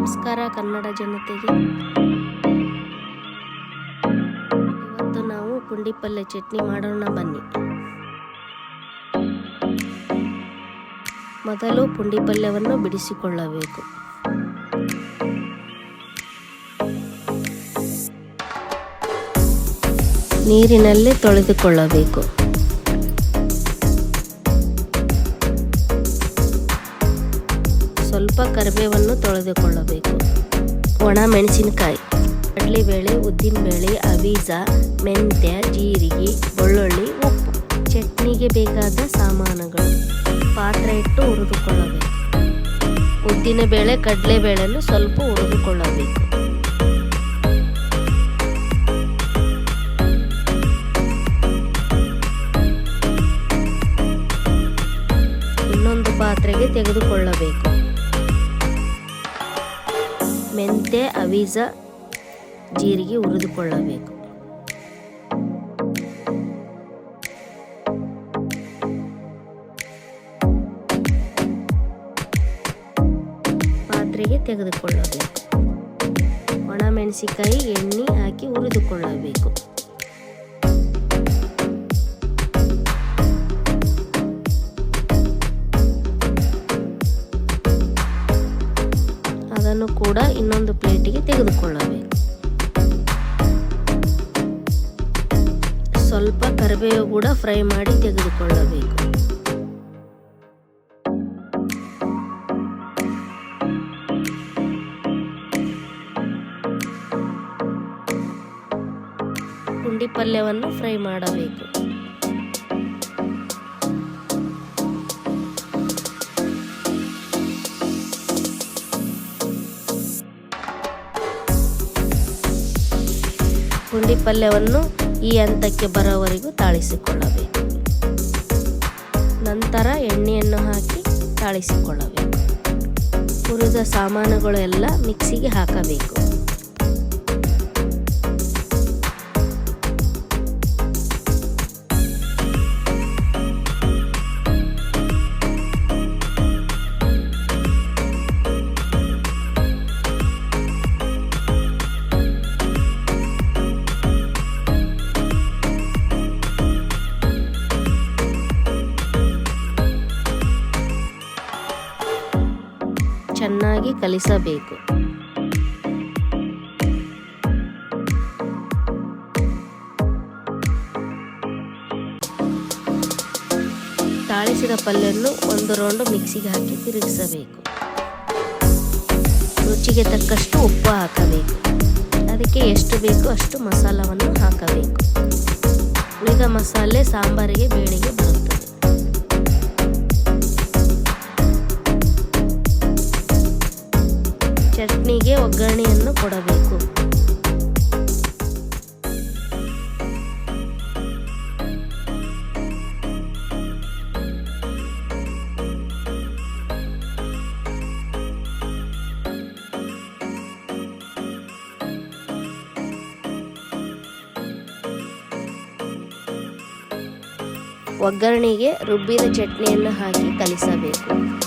ನಮಸ್ಕಾರ ಕನ್ನಡ ಜನತೆಗೆ. ಇವತ್ತು ನಾವು ಪುಂಡಿ ಪಲ್ಯ ಚಟ್ನಿ ಮಾಡೋಣ ಬನ್ನಿ. ಮೊದಲು ಪುಂಡಿ ಪಲ್ಯವನ್ನು ಬಿಡಿಸಿಕೊಳ್ಳಬೇಕು. ನೀರಿನಲ್ಲಿ ತೊಳೆದುಕೊಳ್ಳಬೇಕು. ಸ್ವಲ್ಪ ಕರಿಬೇವನ್ನು ತೊಳೆದುಕೊಳ್ಳಬೇಕು. ಒಣ ಮೆಣಸಿನಕಾಯಿ, ಕಡಲೆಬೇಳೆ, ಉದ್ದಿನಬೇಳೆ, ಅವೀಜ, ಮೆಂತ್ಯ, ಜೀರಿಗೆ, ಬೆಳ್ಳುಳ್ಳಿ, ಉಪ್ಪು. ಚಟ್ನಿಗೆ ಬೇಕಾದ ಸಾಮಾನುಗಳು. ಪಾತ್ರೆ ಇಟ್ಟು ಹುರಿದುಕೊಳ್ಳಬೇಕು. ಉದ್ದಿನಬೇಳೆ, ಕಡಲೆಬೇಳೆಯನ್ನು ಸ್ವಲ್ಪ ಹುರಿದುಕೊಳ್ಳಬೇಕು. ಇನ್ನೊಂದು ಪಾತ್ರೆಗೆ ತೆಗೆದುಕೊಳ್ಳಬೇಕು. ಮೆಂತೆ ಅವೀಸ ಜೀರಿಗೆ ಹುರಿದುಕೊಳ್ಳಬೇಕು. ಪಾತ್ರೆಗೆ ತೆಗೆದುಕೊಳ್ಳಬೇಕು. ಒಣ ಮೆಣಸಿಕಾಯಿ ಎಣ್ಣೆ ಹಾಕಿ ಹುರಿದುಕೊಳ್ಳಬೇಕು. ಅದನ್ನು ಕೂಡ ಇನ್ನೊಂದು ಪ್ಲೇಟಿಗೆ ತೆಗೆದುಕೊಳ್ಳಬೇಕು. ಸ್ವಲ್ಪ ಕರಿಬೇವು ಕೂಡ ಫ್ರೈ ಮಾಡಿ ತೆಗೆದುಕೊಳ್ಳಬೇಕು. ಪುಂಡಿ ಪಲ್ಯವನ್ನು ಫ್ರೈ ಮಾಡಬೇಕು. ಪುಂಡಿ ಪಲ್ಯವನ್ನು ಈ ಹಂತಕ್ಕೆ ಬರೋವರೆಗೂ ತಾಳಿಸಿಕೊಳ್ಳಬೇಕು. ನಂತರ ಎಣ್ಣೆಯನ್ನು ಹಾಕಿ ತಾಳಿಸಿಕೊಳ್ಳಬೇಕು. ಹುರಿದ ಸಾಮಾನುಗಳು ಎಲ್ಲ ಮಿಕ್ಸಿಗೆ ಹಾಕಬೇಕು. ಚೆನ್ನಾಗಿ ಕಲಿಸಬೇಕು. ತಾಳಿಸಿದ ಪಲ್ಯನ್ನು ಒಂದು ರೌಂಡು ಮಿಕ್ಸಿಗೆ ಹಾಕಿ ತಿರುಗಿಸಬೇಕು. ರುಚಿಗೆ ತಕ್ಕಷ್ಟು ಉಪ್ಪು ಹಾಕಬೇಕು. ಅದಕ್ಕೆ ಎಷ್ಟು ಬೇಕು ಅಷ್ಟು ಮಸಾಲವನ್ನು ಹಾಕಬೇಕು. ಉಳಿದ ಮಸಾಲೆ ಸಾಂಬಾರಿಗೆ ಬೇಳೆಗೆ ಬರುತ್ತದೆ ಒಗ್ಗರಣೆಯನ್ನು ಕೊಡಬೇಕು. ಒಗ್ಗರಣೆಗೆ ರುಬ್ಬಿದ ಚಟ್ನಿಯನ್ನು ಹಾಕಿ ಕಲಿಸಬೇಕು.